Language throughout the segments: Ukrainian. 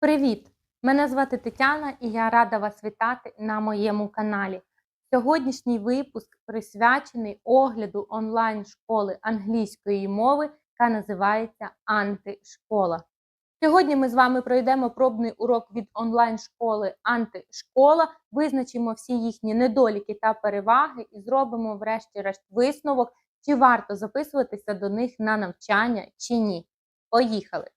Привіт! Мене звати Тетяна і я рада вас вітати на моєму каналі. Сьогоднішній випуск присвячений огляду онлайн-школи англійської мови, яка називається Антишкола. Сьогодні ми з вами пройдемо пробний урок від онлайн-школи Антишкола, визначимо всі їхні недоліки та переваги і зробимо, врешті-решт, висновок, чи варто записуватися до них на навчання чи ні. Поїхали!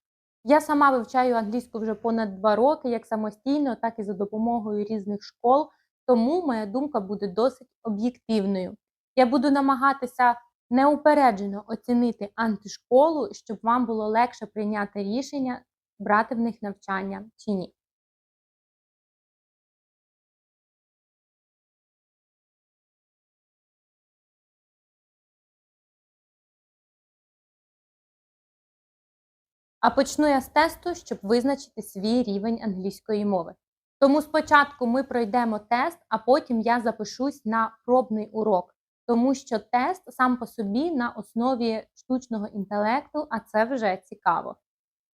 Я сама вивчаю англійську вже понад два роки, як самостійно, так і за допомогою різних школ, тому моя думка буде досить об'єктивною. Я буду намагатися неупереджено оцінити антишколу, щоб вам було легше прийняти рішення, брати в них навчання чи ні. А почну я з тесту, щоб визначити свій рівень англійської мови. Тому спочатку ми пройдемо тест, а потім я запишусь на пробний урок, тому що тест сам по собі на основі штучного інтелекту, а це вже цікаво.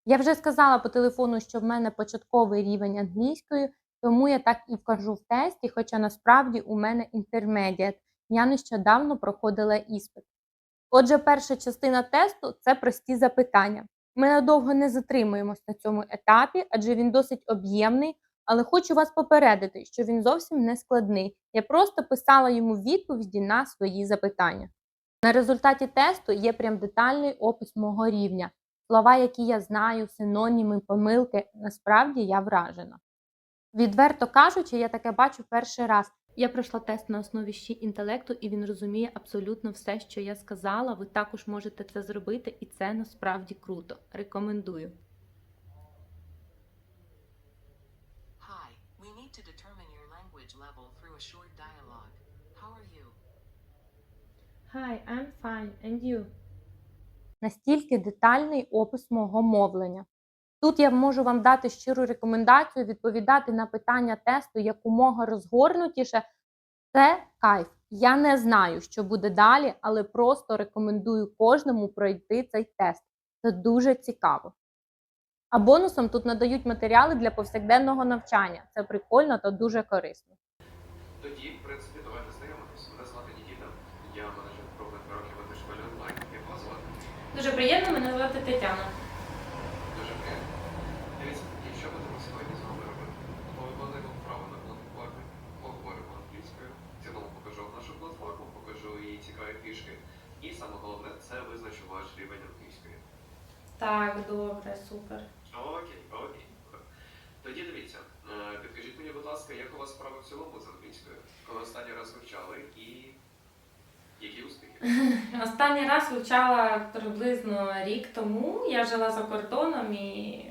Я вже сказала по телефону, що в мене початковий рівень англійської, тому я так і вкажу в тесті, хоча насправді у мене інтермедіат. Я нещодавно проходила іспит. Отже, перша частина тесту це прості запитання. Ми надовго не затримуємось на цьому етапі, адже він досить об'ємний, але хочу вас попередити, що він зовсім не складний. Я просто писала йому відповіді на свої запитання. На результаті тесту є прям детальний опис мого рівня. Слова, які я знаю, синоніми, помилки, насправді я вражена. Відверто кажучи, я таке бачу перший раз. Я пройшла тест на основі ще інтелекту, і він розуміє абсолютно все, що я сказала. Ви також можете це зробити, і це насправді круто. Рекомендую. Hi, we need to determine your language level through a short dialogue. How are you? Hi, I'm fine. And you? Настільки детальний опис мого мовлення. Тут я можу вам дати щиру рекомендацію відповідати на питання тесту якомога розгорнутіше. Це кайф. Я не знаю, що буде далі, але просто рекомендую кожному пройти цей тест. Це дуже цікаво. А бонусом тут надають матеріали для повсякденного навчання. Це прикольно та дуже корисно. Тоді, в принципі, давайте знайомитись. Мене звати Нікіта. Я менеджер пробних років онлайн. Як вас звати? Дуже приємно, мене звати Тетяна. Дуже приємно. Дивіться, і що будемо сьогодні з вами робити? Повикладаємо вправо на платформі, поговоримо англійською. В цілому покажу вам нашу платформу, покажу її цікаві фішки. І саме головне, це визначу ваш рівень англійської. Так, добре, супер. Окей, окей. Тоді дивіться, е, підкажіть мені, будь ласка, як у вас справи в цілому з англійською? Коли останній раз вивчали і які успіхи? Останній раз вивчала приблизно рік тому. Я жила за кордоном і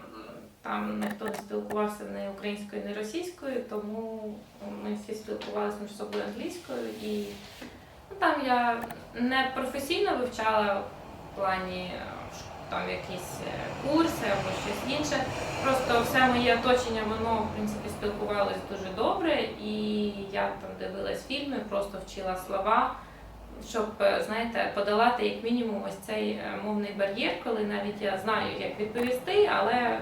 там ніхто не спілкувався ні українською, ні російською, тому ми всі спілкувалися між собою англійською. І ну, там я не професійно вивчала в плані там якісь е, курси або щось інше. Просто все моє оточення, воно в принципі спілкувалось дуже добре, і я там дивилась фільми, просто вчила слова щоб, е, знаєте, подолати як мінімум ось цей е, мовний бар'єр, коли навіть я знаю, як відповісти, але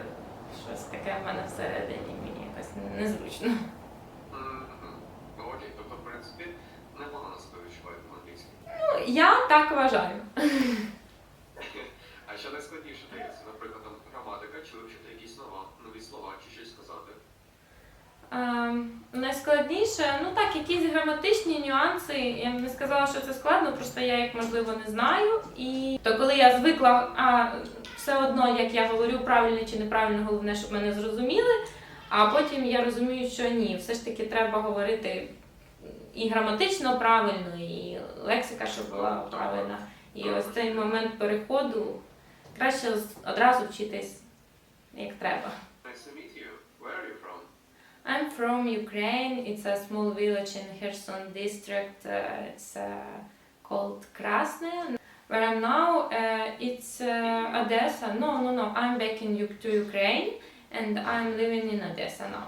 щось таке в мене всередині мені якось незручно. Ну, Окей, тобто, в принципі, непогано себе відчуваєте на англійській. Ну, я так вважаю. А що найскладніше дається? Наприклад, там граматика, чи вивчити якісь нова, нові слова, чи щось сказати? Ем, найскладніше, ну так, якісь граматичні нюанси. Я б не сказала, що це складно, просто я їх можливо не знаю. І то коли я звикла, а все одно, як я говорю, правильно чи неправильно, головне, щоб мене зрозуміли. А потім я розумію, що ні, все ж таки треба говорити і граматично правильно, і лексика, щоб була правильна. І ось цей момент переходу краще одразу вчитись як треба. Nice to meet you. Where are you from? I'm from Ukraine. It's a small village in Kherson district. Uh, it's uh, called Krasne. Where I'm now, uh, it's uh, Odessa. No, no, no. I'm back in U- to Ukraine, and I'm living in Odessa now.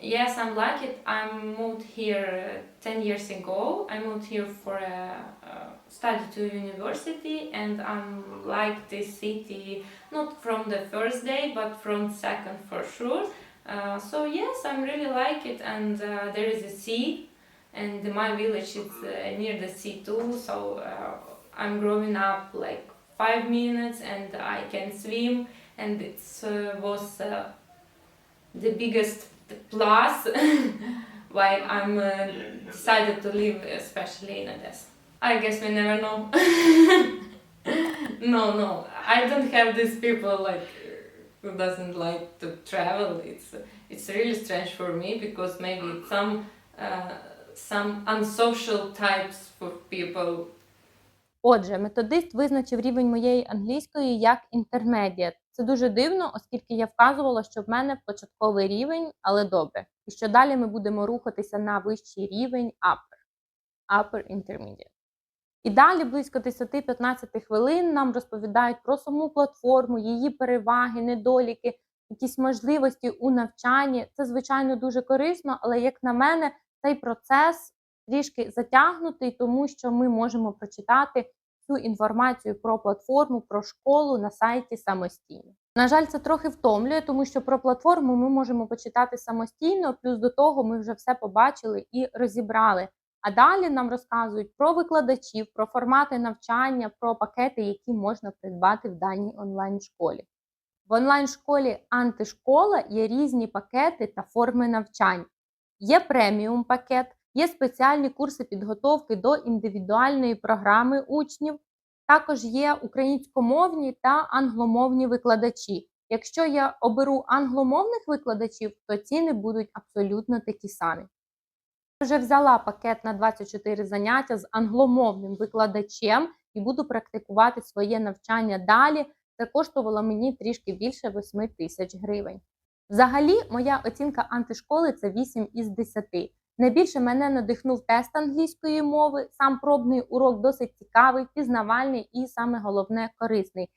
yes, I'm it. I moved here uh, ten years ago. I moved here for a, a study to university, and I'm like this city not from the first day, but from second for sure. Uh, so yes, I'm really like it, and uh, there is a sea, and my village is uh, near the sea too. So uh, I'm growing up like five minutes, and I can swim, and it uh, was the biggest plus why I'm uh, decided to live especially in Odessa. I guess we never know. no, no, I don't have these people like who doesn't like to travel. It's it's really strange for me because maybe it's some uh, some unsocial types for people Отже, методист визначив рівень моєї англійської як intermediate. Це дуже дивно, оскільки я вказувала, що в мене початковий рівень, але добре. І що далі ми будемо рухатися на вищий рівень upper, upper intermediate. І далі близько 10-15 хвилин нам розповідають про саму платформу, її переваги, недоліки, якісь можливості у навчанні. Це, звичайно, дуже корисно, але, як на мене, цей процес трішки затягнутий, тому що ми можемо прочитати цю інформацію про платформу, про школу на сайті самостійно. На жаль, це трохи втомлює, тому що про платформу ми можемо почитати самостійно, плюс до того ми вже все побачили і розібрали. А далі нам розказують про викладачів, про формати навчання, про пакети, які можна придбати в даній онлайн-школі. В онлайн-школі антишкола є різні пакети та форми навчань. Є преміум пакет, є спеціальні курси підготовки до індивідуальної програми учнів. Також є українськомовні та англомовні викладачі. Якщо я оберу англомовних викладачів, то ціни будуть абсолютно такі самі. Я вже взяла пакет на 24 заняття з англомовним викладачем і буду практикувати своє навчання далі. Це коштувало мені трішки більше 8 тисяч гривень. Взагалі, моя оцінка антишколи це 8 із 10. Найбільше мене надихнув тест англійської мови. Сам пробний урок досить цікавий, пізнавальний і саме головне корисний.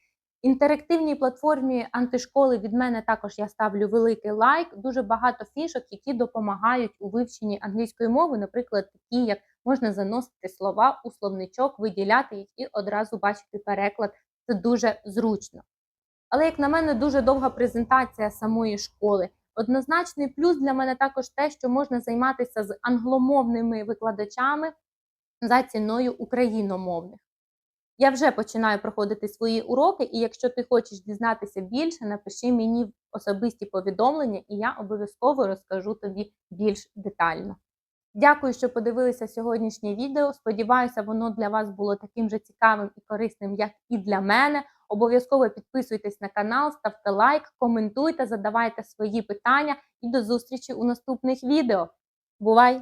Інтерактивній платформі антишколи від мене також я ставлю великий лайк. Дуже багато фішок, які допомагають у вивченні англійської мови, наприклад, такі як можна заносити слова у словничок, виділяти їх і одразу бачити переклад. Це дуже зручно. Але, як на мене, дуже довга презентація самої школи. Однозначний плюс для мене також те, що можна займатися з англомовними викладачами за ціною україномовних. Я вже починаю проходити свої уроки, і якщо ти хочеш дізнатися більше, напиши мені особисті повідомлення, і я обов'язково розкажу тобі більш детально. Дякую, що подивилися сьогоднішнє відео. Сподіваюся, воно для вас було таким же цікавим і корисним, як і для мене. Обов'язково підписуйтесь на канал, ставте лайк, коментуйте, задавайте свої питання і до зустрічі у наступних відео. Бувай!